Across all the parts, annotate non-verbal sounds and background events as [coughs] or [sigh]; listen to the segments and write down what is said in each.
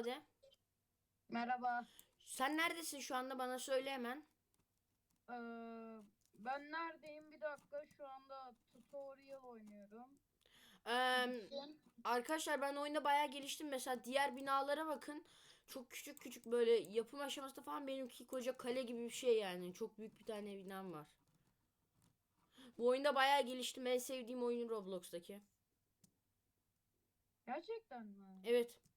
merhaba de. Merhaba. Sen neredesin şu anda bana söyle hemen. Ee, ben neredeyim? Bir dakika. Şu anda tutorial oynuyorum. Sen? arkadaşlar ben oyunda bayağı geliştim. Mesela diğer binalara bakın. Çok küçük küçük böyle yapım aşamasında falan benimki koca kale gibi bir şey yani. Çok büyük bir tane binam var. Bu oyunda bayağı geliştim. En sevdiğim oyun Roblox'taki. Gerçekten mi? Evet.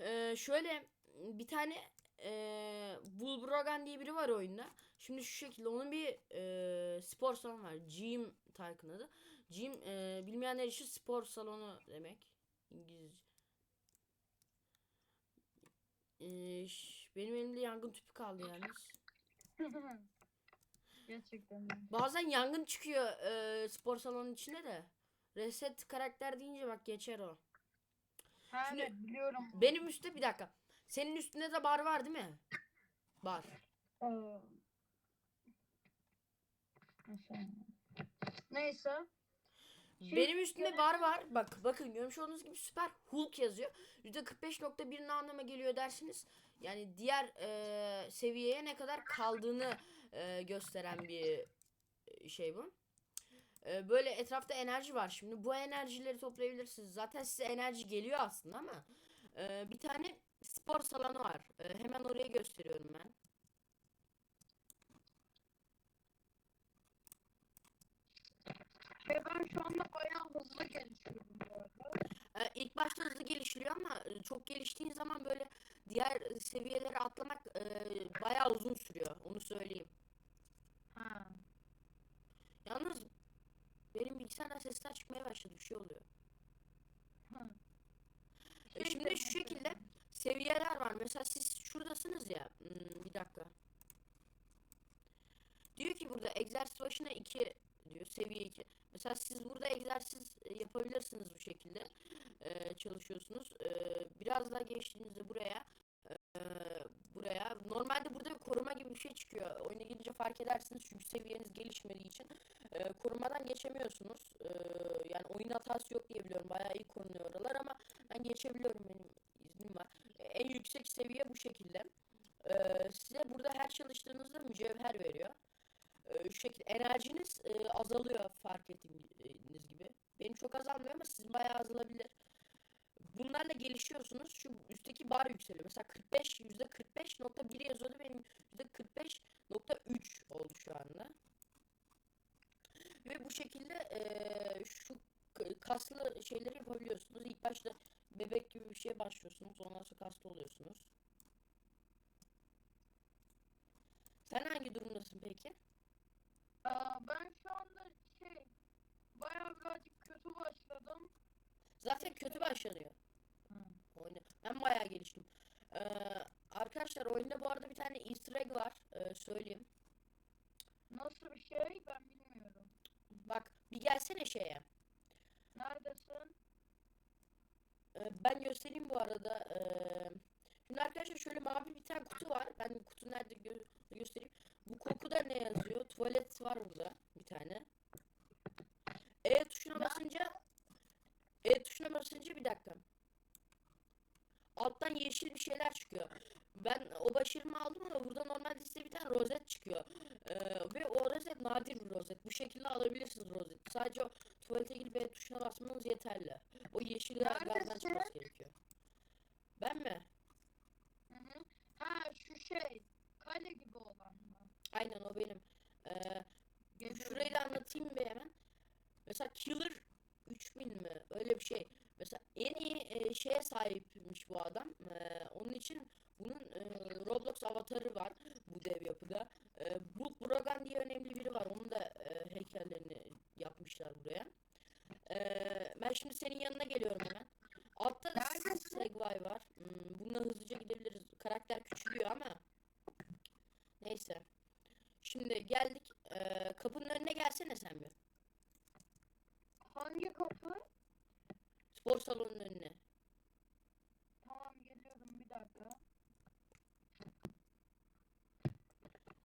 Ee, şöyle bir tane ee, Bulbrogan diye biri var oyunda. Şimdi şu şekilde onun bir ee, spor salonu var. Gym Tycoon adı. Gym ee, bilmeyenler için spor salonu demek. İngilizce. Ee, benim elimde yangın tüpü kaldı yalnız. [laughs] Gerçekten? Bazen yangın çıkıyor ee, spor salonunun içinde de. Reset karakter deyince bak geçer o. Ha, Şimdi- evet, biliyorum. Benim üstte bir dakika. Senin üstünde de bar var değil mi? Bar. Ee, nasıl? Neyse. Şey- Benim üstümde bar var. Bak bakın görmüş olduğunuz gibi süper Hulk yazıyor. %45.1 ne anlama geliyor dersiniz. Yani diğer e, seviyeye ne kadar kaldığını e, gösteren bir e, şey bu. E, böyle etrafta enerji var şimdi. Bu enerjileri toplayabilirsiniz. Zaten size enerji geliyor aslında ama e, bir tane spor salonu var. E, hemen oraya gösteriyorum ben. Ve ben şu anda bayağı hızlı gelişiyorum bu arada. Ee, ilk başta hızlı gelişiliyor ama çok geliştiğin zaman böyle diğer seviyelere atlamak e, bayağı uzun sürüyor. Onu söyleyeyim. Ha. Yalnız benim bilgisayardan sesler çıkmaya başladı. Bir şey oluyor. E, şimdi şu şekilde seviyeler var. Mesela siz şuradasınız ya. Hmm, bir dakika. Diyor ki burada egzersiz başına 2 diyor. Seviye 2. Mesela siz burada egzersiz e, yapabilirsiniz bu şekilde. E, çalışıyorsunuz. E, biraz daha geçtiğinizde buraya e, buraya normalde burada bir koruma gibi bir şey çıkıyor. Oyuna gelince fark edersiniz çünkü seviyeniz gelişmediği için e, korumadan geçemiyorsunuz. E, yani oyun hatası yok diye biliyorum. Bayağı iyi korunuyor oralar ama ben geçebiliyorum benim iznim var. E, en yüksek seviye bu şekilde. E, size burada her çalıştığınızda mücevher veriyor. E, şu şekilde enerjiniz e, azalıyor fark ettiğiniz gibi. Benim çok azalmıyor ama sizin bayağı azalabilir. Bunlarla gelişiyorsunuz. Şu üstteki bar yükseliyor. Mesela 45 yüzde 45.1 yazıyordu. Benim yüzde 45.3 oldu şu anda. Ve bu şekilde e, şu kaslı şeyleri yapabiliyorsunuz. İlk başta bebek gibi bir şeye başlıyorsunuz. Ondan sonra kaslı oluyorsunuz. Sen hangi durumdasın peki? Aa, ben şu anda şey bayağı birazcık kötü başladım. Zaten kötü başlanıyor. Ben bayağı geliştim. Ee, arkadaşlar oyunda bu arada bir tane easter egg var. Ee, söyleyeyim. Nasıl bir şey ben bilmiyorum. Bak bir gelsene şeye. Neredesin? Ee, ben göstereyim bu arada. Ee, şimdi arkadaşlar şöyle mavi bir tane kutu var. Ben kutu nerede gö- göstereyim. Bu kokuda ne yazıyor? Tuvalet var burada bir tane. E tuşuna basınca E tuşuna basınca bir dakika. Alttan yeşil bir şeyler çıkıyor. Ben o başarımı aldım ama burada normalde size bir tane rozet çıkıyor. Ee, ve o rozet nadir bir rozet. Bu şekilde alabilirsiniz rozet. Sadece o tuvalete gidip E tuşuna basmanız yeterli. O yeşil gazdan Neredesin? çıkması gerekiyor. Ben mi? Hı hı. Ha şu şey kale gibi olan mı? Aynen o benim. Ee, Geliyorum. şurayı da anlatayım bir hemen. Mesela Killer 3000 mi? Öyle bir şey. Mesela en iyi e, şeye sahipmiş bu adam. Ee, onun için bunun e, Roblox avatarı var bu dev yapıda. E, Bulk Brogan diye önemli biri var. Onun da e, heykellerini yapmışlar buraya. E, ben şimdi senin yanına geliyorum hemen. Altta? Segway var. Hmm, bununla hızlıca gidebiliriz. Karakter küçülüyor ama. Neyse. Şimdi geldik. E, kapının önüne gelsene sen bir. Hangi kapı? spor salonunun önüne. Tamam geliyorum bir dakika.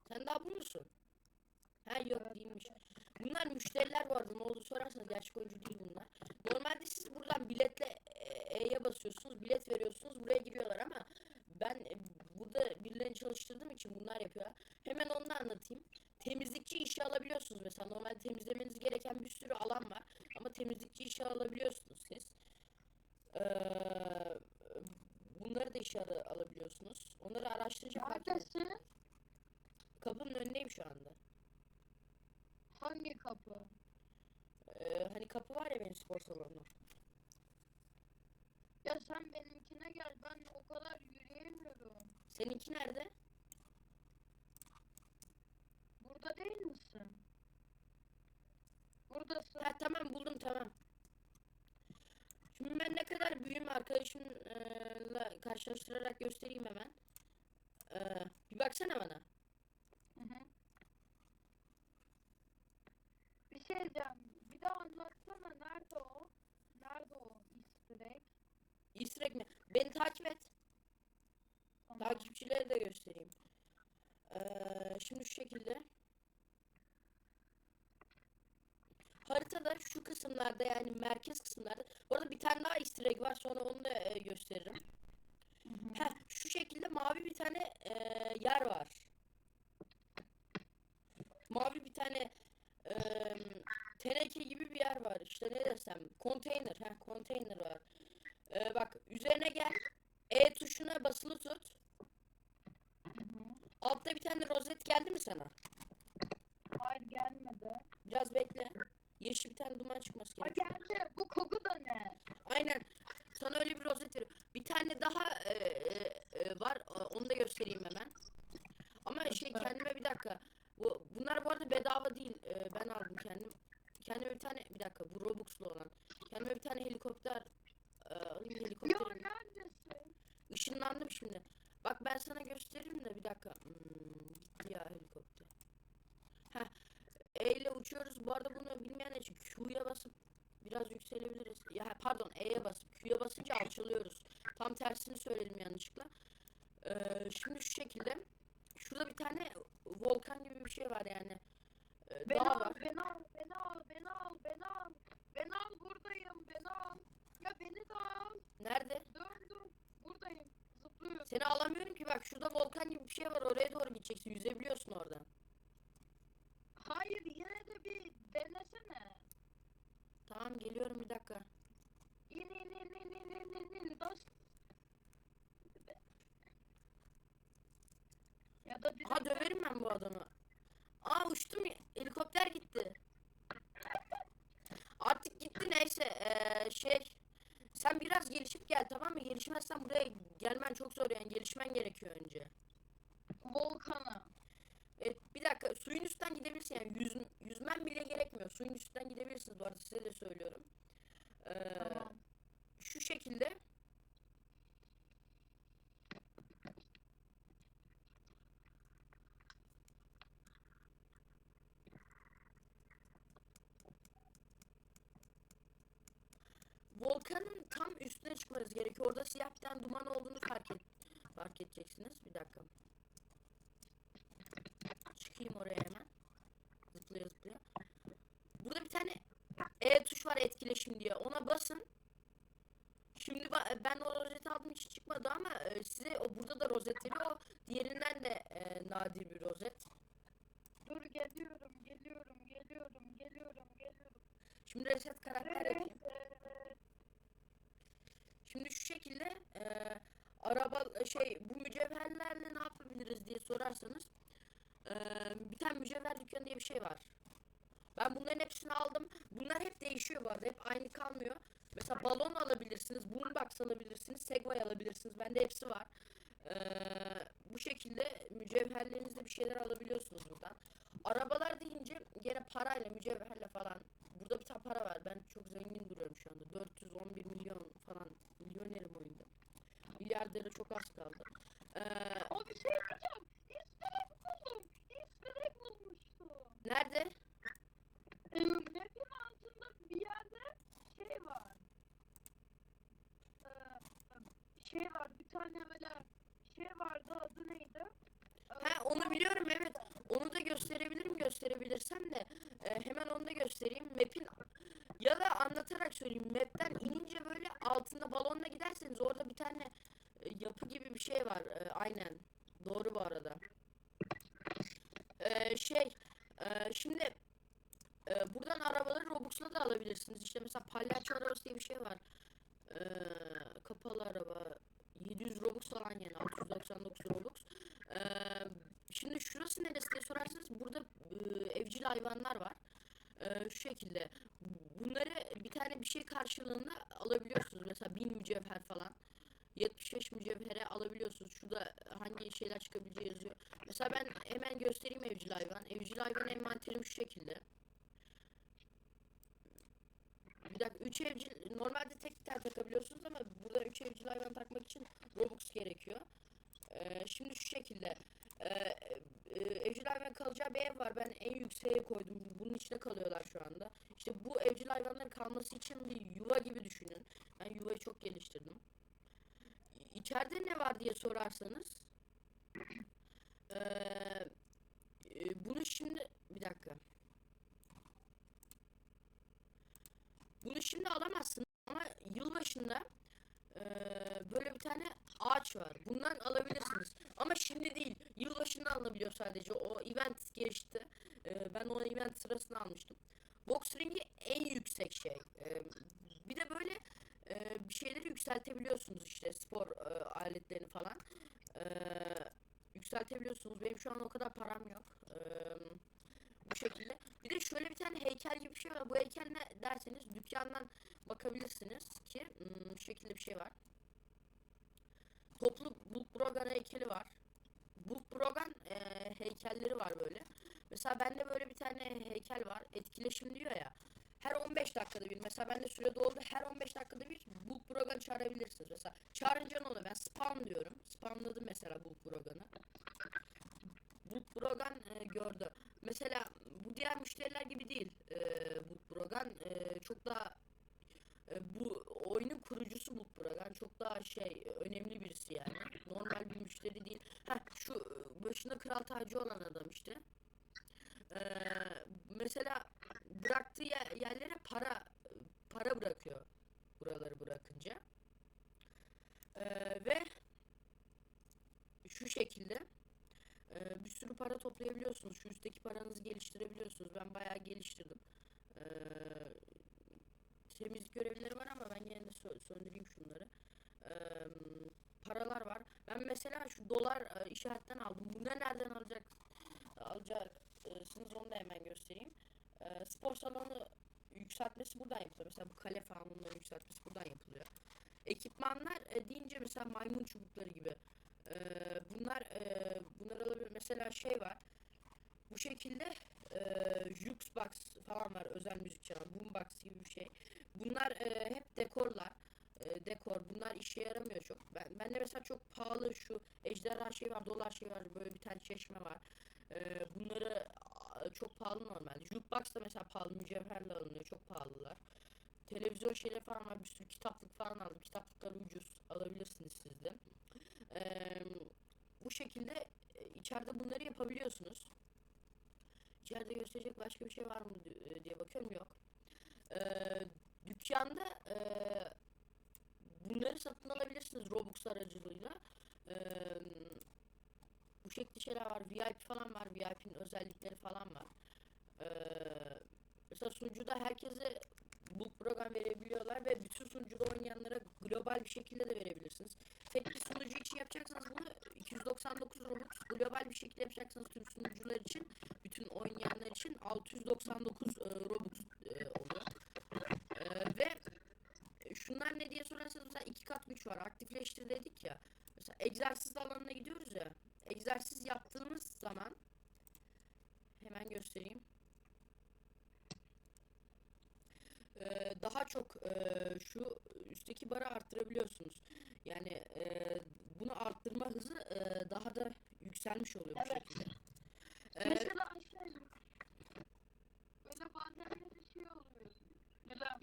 Sen daha bu musun? Ha yok evet. değilmiş. Bunlar müşteriler vardı. Ne oldu sorarsanız gerçek oyuncu değil bunlar. Normalde siz buradan biletle e, E'ye basıyorsunuz. Bilet veriyorsunuz. Buraya giriyorlar ama ben e, burada birilerini çalıştırdığım için bunlar yapıyorlar. Hemen onu anlatayım. Temizlikçi işe alabiliyorsunuz mesela. Normalde temizlemeniz gereken bir sürü alan var. Ama temizlikçi işe alabiliyorsunuz. Ee, bunları da işe al- alabiliyorsunuz. Onları ettim. Neredesin? Kapının önündeyim şu anda. Hangi kapı? Ee, hani kapı var ya benim spor salonu. Ya sen benimkine gel. Ben o kadar yürüyemiyorum. Seninki nerede? Burada değil misin? Buradasın. Ha tamam buldum tamam. Şimdi ben ne kadar büyüğüm arkadaşımla karşılaştırarak göstereyim hemen. Ee, bir baksana bana. Hı hı. Bir şey diyeceğim. Bir daha anlatsana. Nerede o? Nerede o? Easter egg mi? Beni takip et. Tamam. Takipçilere de göstereyim. Ee, şimdi şu şekilde. Haritada şu kısımlarda yani merkez kısımlarda. Bu arada bir tane daha easter egg var sonra onu da e, gösteririm. Hı hı. Heh, şu şekilde mavi bir tane e, yer var. Mavi bir tane e, teneke gibi bir yer var. İşte ne desem, konteyner. Heh, konteyner var. E, bak üzerine gel. E tuşuna basılı tut. Hı hı. Altta bir tane rozet geldi mi sana? Hayır gelmedi. Biraz bekle. Yeşil bir tane duman çıkması gerekiyor. geldi. Bu koku da ne? Aynen. Sana öyle bir rozet veriyor. Bir tane daha e, e, e, var. e, Onu da göstereyim hemen. Ama şey kendime bir dakika. Bu, bunlar bu arada bedava değil. E, ben aldım kendim. Kendime bir tane bir dakika bu Robux'lu olan. Kendime bir tane helikopter e, alayım Ya helikopterim. neredesin? Işınlandım şimdi. Bak ben sana göstereyim de bir dakika. Hmm, gitti ya helikopter. Heh. E ile uçuyoruz. Bu arada bunu bilmeyen için Q'ya basıp biraz yükselebiliriz. Ya pardon E'ye basıp Q'ya basınca alçalıyoruz. Tam tersini söyledim yanlışlıkla. Ee, şimdi şu şekilde. Şurada bir tane volkan gibi bir şey var yani. Ee, Beni al, var. beni al, beni al, beni al, beni al. Beni al buradayım, beni al. Ya beni de al. Nerede? Dön dön. Buradayım. Zıplıyorum. Seni alamıyorum ki bak şurada volkan gibi bir şey var oraya doğru gideceksin yüzebiliyorsun oradan. Hayır yine de bir denesene. Tamam geliyorum bir dakika. İn in in in in in in in. Dost. Ya da direkt Ha döverim ben bu adamı. Aa uçtum. Helikopter gitti. Artık gitti neyse. Ee, şey. Sen biraz gelişip gel tamam mı? Gelişmezsen buraya gelmen çok zor yani. Gelişmen gerekiyor önce. volkana. Evet, bir dakika suyun üstten gidebilirsin yani yüz, yüzmen bile gerekmiyor. Suyun üstten gidebilirsiniz bu arada size de söylüyorum. Ee, Tamam. şu şekilde Volkanın tam üstüne çıkmanız gerekiyor. Orada siyah bir tane duman olduğunu fark et fark edeceksiniz. Bir dakika. Çıkayım oraya hemen. Zıplaya zıplaya. Burada bir tane E tuş var etkileşim diye. Ona basın. Şimdi ben o rozeti aldım hiç çıkmadı ama e, size o burada da rozet veriyor. O diğerinden de e, nadir bir rozet. Dur geliyorum, geliyorum, geliyorum, geliyorum, geliyorum. Şimdi reset karakter yapayım. Evet. Şimdi şu şekilde e, araba şey bu mücevherlerle ne yapabiliriz diye sorarsanız e, bir tane mücevher dükkanı diye bir şey var. Ben bunların hepsini aldım. Bunlar hep değişiyor bu arada. Hep aynı kalmıyor. Mesela balon alabilirsiniz, boombox alabilirsiniz, segway alabilirsiniz. Bende hepsi var. E, bu şekilde mücevherlerinizde bir şeyler alabiliyorsunuz buradan. Arabalar deyince gene parayla, mücevherle falan. Burada bir tane para var. Ben çok zengin duruyorum şu anda. 411 milyon falan. Milyonerim oyunda. Milyardere çok az kaldı. Ee, O bir şey diyeceğim. Easter egg buldum. Easter egg bulmuştum. nerede? Ee, map'in altında bir yerde şey var. Ee, şey var bir tane böyle şey vardı adı neydi? Ee, Ha onu biliyorum evet. Onu da gösterebilirim gösterebilirsem de. Ee, hemen onu da göstereyim. Map'in ya da anlatarak söyleyeyim. Map'ten inince böyle altında balonla giderseniz orada bir tane e, yapı gibi bir şey var. Ee, aynen. Doğru bu arada. Ee, şey e, şimdi e, buradan arabaları Robux'la da alabilirsiniz. İşte mesela palyaço arabası diye bir şey var. Ee, kapalı araba 700 Robux falan yani 699 Robux. Ee, şimdi şurası neresi diye sorarsanız burada e, evcil hayvanlar var. Ee, şu şekilde bunları bir tane bir şey karşılığında alabiliyorsunuz. Mesela 1000 mücevher falan. 75 mücevhere alabiliyorsunuz. Şurada hangi şeyler çıkabileceği yazıyor. Mesela ben hemen göstereyim evcil hayvan. Evcil hayvan envanterim şu şekilde. Bir dakika 3 evcil normalde tek tel takabiliyorsunuz ama burada 3 evcil hayvan takmak için Robux gerekiyor. Ee, şimdi şu şekilde ee, e, evcil hayvan kalacağı bir ev var. Ben en yükseğe koydum. Bunun içinde kalıyorlar şu anda. İşte bu evcil hayvanların kalması için bir yuva gibi düşünün. Ben yuvayı çok geliştirdim. İçeride ne var diye sorarsanız [clears throat] ee, e, bunu şimdi bir dakika. Bunu şimdi alamazsın ama yılbaşında eee, böyle bir tane ağaç var. Bundan alabilirsiniz. Ama şimdi değil. Yılbaşında alınabiliyor sadece. O event geçti. Eee, ben o event sırasında almıştım. Box ringi en yüksek şey. Eee, bir de böyle eee, bir şeyleri yükseltebiliyorsunuz işte spor eee, aletlerini falan. Eee, yükseltebiliyorsunuz. Benim şu an o kadar param yok. Eee, bu şekilde. Bir de şöyle bir tane heykel gibi bir şey var. Bu heykel ne derseniz dükkandan bakabilirsiniz ki hmm, şu şekilde bir şey var. Toplu Bulk Brogan heykeli var. Bulk Brogan e, heykelleri var böyle. Mesela bende böyle bir tane heykel var. Etkileşim diyor ya. Her 15 dakikada bir. Mesela bende süre doldu. Her 15 dakikada bir Bulk Brogan çağırabilirsiniz. Mesela çağırınca ne oluyor? Ben spam diyorum. Spamladım mesela Bulk Brogan'ı. Bulk Brogan e, gördü. Mesela bu diğer müşteriler gibi değil. E, Bulk Brogan e, çok daha bu oyunun kurucusu Bulk Brogan çok daha şey e, önemli birisi yani. Normal bir müşteri değil. Ha şu e, başında kral tacı olan adam işte. E, mesela bıraktığı yer- yerlere para para bırakıyor buraları bırakınca. E, ve şu şekilde ee, bir sürü para toplayabiliyorsunuz. Şu üstteki paranızı geliştirebiliyorsunuz. Ben bayağı geliştirdim. Ee, temizlik görevlileri var ama ben yine de sö- söndüreyim şunları. Ee, paralar var. Ben mesela şu dolar e, işaretten aldım. Bunları nereden alacak alacaksınız onu da hemen göstereyim. Ee, spor salonu yükseltmesi buradan yapılıyor. Mesela bu kale falan bunların yükseltmesi buradan yapılıyor. Ekipmanlar e, deyince mesela maymun çubukları gibi. Ee, bunlar e, bunlar olabilir. Mesela şey var. Bu şekilde e, Jukebox falan var. Özel müzik çalan. Boombox gibi bir şey. Bunlar e, hep dekorlar. E, dekor. Bunlar işe yaramıyor çok. Ben, ben de mesela çok pahalı şu ejderha şey var. Dolar şey var. Böyle bir tane çeşme var. E, bunları çok pahalı normalde. Jukebox da mesela pahalı. Mücevherle alınıyor. Çok pahalılar. Televizyon şeyleri falan var. Bir sürü kitaplık falan aldım. Kitaplıklar ucuz. Alabilirsiniz siz de. Eee, bu şekilde e, içeride bunları yapabiliyorsunuz. İçeride gösterecek başka bir şey var mı e, diye bakıyorum yok. Eee, dükkanda eee, bunları satın alabilirsiniz Robux aracılığıyla. Eee, bu şekilde şeyler var. VIP falan var. VIP'nin özellikleri falan var. Eee, mesela sunucuda herkese bu program verebiliyorlar ve bütün sunucuda oynayanlara global bir şekilde de verebilirsiniz. Tek bir sunucu için yapacaksanız bunu 299 Robux global bir şekilde yapacaksınız tüm sunucular için. Bütün oynayanlar için 699 e, Robux e, oluyor. E, ve ne diye sorarsanız mesela iki kat güç var. Aktifleştir dedik ya. Mesela egzersiz alanına gidiyoruz ya. Egzersiz yaptığımız zaman hemen göstereyim. Ee, daha çok e, şu üstteki barı arttırabiliyorsunuz. Yani e, bunu arttırma hızı e, daha da yükselmiş oluyor bu Evet. şekilde. Ee, Mesela şey böyle bazen de şey oluyor. Mesela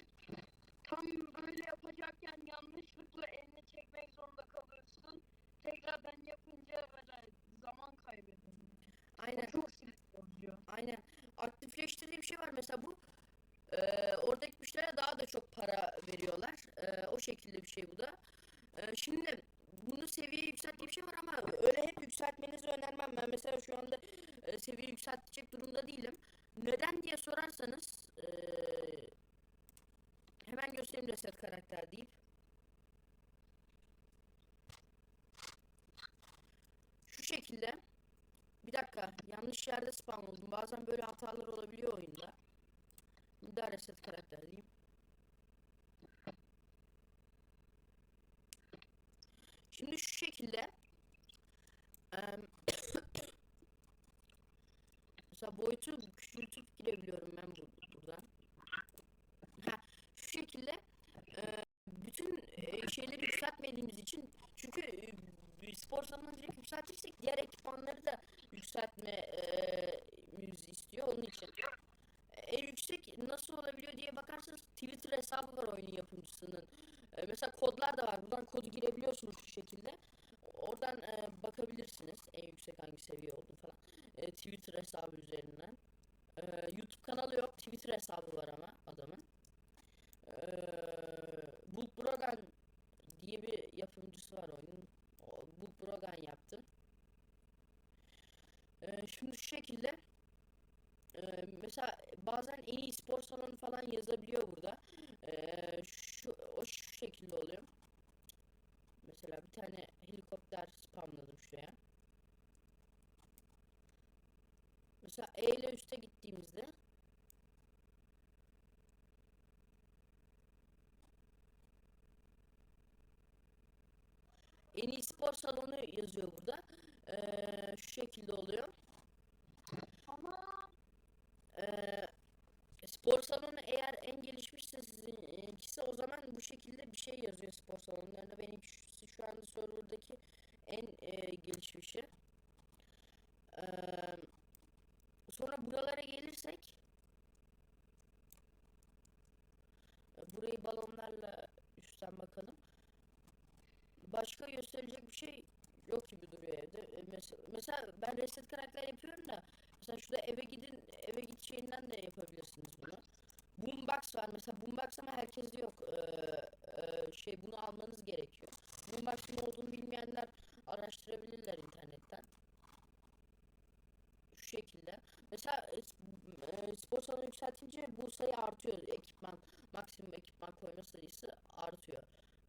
tam böyle yapacakken yanlışlıkla elini çekmek zorunda kalıyorsun. Tekrardan yapınca böyle zaman kaybediyorsun. aynen. O çok sinir bozucu. Aynen. Aktifleştirdiği bir şey var mesela bu. Ee, müşterilere daha da çok para veriyorlar. Ee, o şekilde bir şey bu da. Ee, şimdi bunu seviye yükselt olarak diye bir şey var ama öyle hep yükseltmenizi önermem. Ben mesela şu anda e, seviye yükseltecek durumda değilim. Neden diye sorarsanız e, hemen göstereyim reset karakter deyip. Şu şekilde bir dakika yanlış yerde spawn oldum. Bazen böyle hatalar olabiliyor oyunda. Daha reset karakter diyeyim. Şimdi şu şekilde [coughs] mesela boyutu küçültüp girebiliyorum ben bu- buradan. Ha, şu şekilde e, bütün e, şeyleri yükseltmediğimiz için çünkü e, spor salonunu direkt yükseltirsek diğer ekipmanları da yükseltme e, istiyor onun için. En yüksek nasıl olabiliyor diye bakarsanız Twitter hesabı var oyunun yapımcısının. E, mesela kodlar da var. Buradan kodu girebiliyorsunuz şu şekilde. Oradan e, bakabilirsiniz en yüksek hangi seviye olduğunu falan. E, Twitter hesabı üzerinden. E, YouTube kanalı yok. Twitter hesabı var ama adamın. E, Bulk Brogan diye bir yapımcısı var oyunun. Bulk Brogan yaptı. E, şimdi şu şekilde bazen en iyi spor salonu falan yazabiliyor burada. Ee, şu o şu şekilde oluyor. Mesela bir tane helikopter spamladım şuraya. Mesela E ile üste gittiğimizde en iyi spor salonu yazıyor burada. Ee, şu şekilde oluyor. Ama Ee, spor salonu eğer en gelişmişse sizinkisi o zaman bu şekilde bir şey yazıyor spor salonlarında. Benimkisi şu anda serverdaki en e, gelişmişi. Ee, sonra buralara gelirsek burayı balonlarla üstten bakalım. Başka gösterecek bir şey yok gibi duruyor evde. E, Mesela, mesela ben reset karakter yapıyorum da Mesela şurada eve gidin, eve git şeyinden de yapabilirsiniz bunu. Boombox var mesela Boombox ama herkeste yok. Ee, e, şey bunu almanız gerekiyor. Boombox'ın olduğunu bilmeyenler araştırabilirler internetten. Şu şekilde. Mesela e, e, spor salonu yükseltince bu sayı artıyor. Ekipman, maksimum ekipman koyma sayısı artıyor.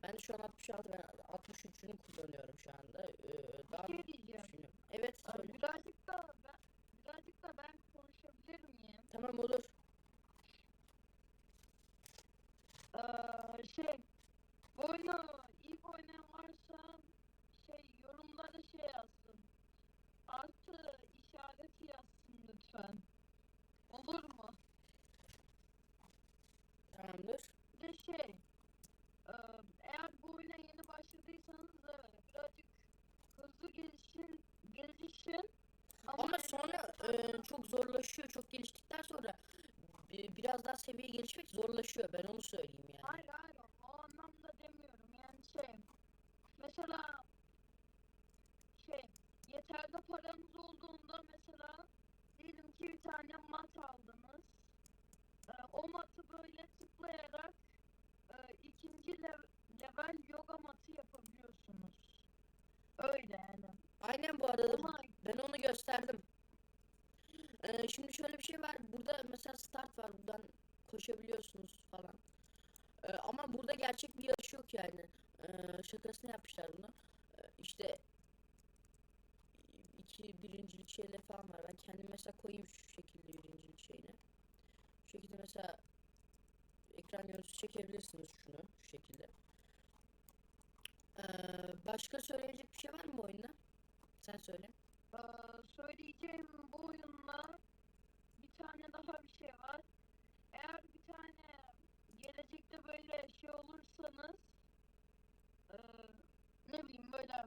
Ben şu an 66 ben 63'ünü kullanıyorum şu anda. Ee, daha şey diyeceğim. düşünüyorum. Evet söyle. birazcık da ben da ben konuşabilir miyim? Tamam olur. Ee, şey oyunu ilk oynayan varsa şey yorumlara şey yazsın. Artı işareti yazsın lütfen. Olur mu? Tamamdır. Bir de şey e, eğer bu oyuna yeni başladıysanız da birazcık hızlı gelişin gelişin Ama sonra e, çok zorlaşıyor. Çok geliştikten sonra e, biraz daha seviye gelişmek zorlaşıyor. Ben onu söyleyeyim yani. Hayır hayır o anlamda demiyorum yani şey mesela şey yeterli paranız olduğunda mesela diyelim ki bir tane mat aldınız Ee, o matı böyle tıklayarak e, ikinci lev- level yoga matı yapabiliyorsunuz öyle yani Aynen bu arada ben onu gösterdim. E, şimdi şöyle bir şey var. Burada mesela start var. Buradan koşabiliyorsunuz falan. E, ama burada gerçek bir yarış yok yani. E, şakasını yapmışlar bunu. E, işte iki birincilik şeyler falan var. Ben kendim mesela koyayım şu şekilde birincilik şeyini. Şu şekilde mesela ekran görüntüsü çekebilirsiniz şunu şu şekilde. Ee, başka söyleyecek bir şey var mı bu oyunda? Sen söyle. Ee, söyleyeceğim bu oyunla bir tane daha bir şey var. Eğer bir tane gelecekte böyle şey olursanız ee, ne bileyim böyle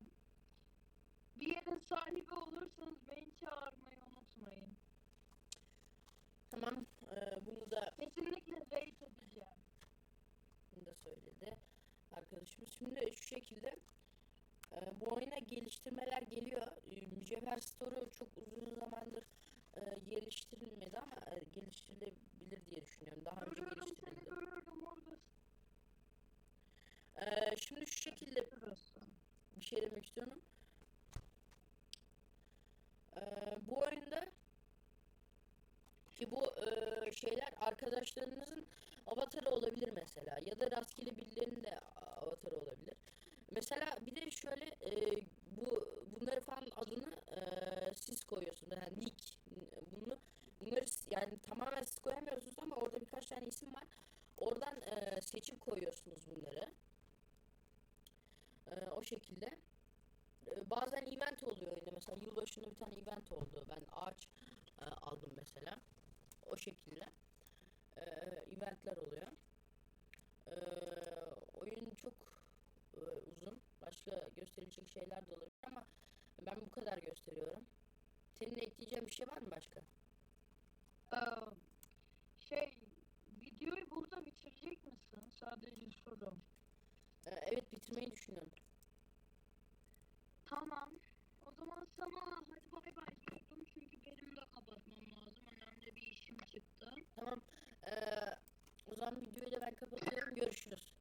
bir yerin sahibi olursanız beni çağırmayı unutmayın. Tamam. ee, bunu da Kesinlikle rate edeceğim. bunu da söyledi arkadaşımız. Şimdi şu şekilde ee, bu oyuna geliştirmeler geliyor. Ee, Mücevher Store'u çok uzun zamandır e, geliştirilmedi ama e, geliştirilebilir diye düşünüyorum. Daha önce Görüyorum seni geliştirildi. görüyorum orada Ee, şimdi şu şekilde sırası. bir şey demek istiyorum. bu oyunda ki bu e, şeyler arkadaşlarınızın avatarı olabilir mesela ya da rastgele birilerinin de avatarı olabilir. Mesela bir de şöyle e, bu bunları falan adını e, siz koyuyorsunuz yani nick bunu bunları yani tamamen siz koyamıyorsunuz ama orada birkaç tane isim var. Oradan e, seçip koyuyorsunuz bunları. E, o şekilde. E, bazen event oluyor oyunda. Mesela yılbaşında bir tane event oldu. Ben ağaç e, aldım mesela. O şekilde. E, eventler oluyor. E, oyun çok e, uzun. Başka gösterilecek şeyler de olabilir ama ben bu kadar gösteriyorum. Senin ekleyeceğin bir şey var mı başka? Ee, şey videoyu burada bitirecek misin? Sadece sorum. E, evet bitirmeyi düşünüyorum. Tamam. O zaman sana hadi bay bay diyordum çünkü benim de kapatmam lazım. Önemli bir işim çıktı. Tamam. E, o zaman videoyu da ben kapatıyorum. Görüşürüz.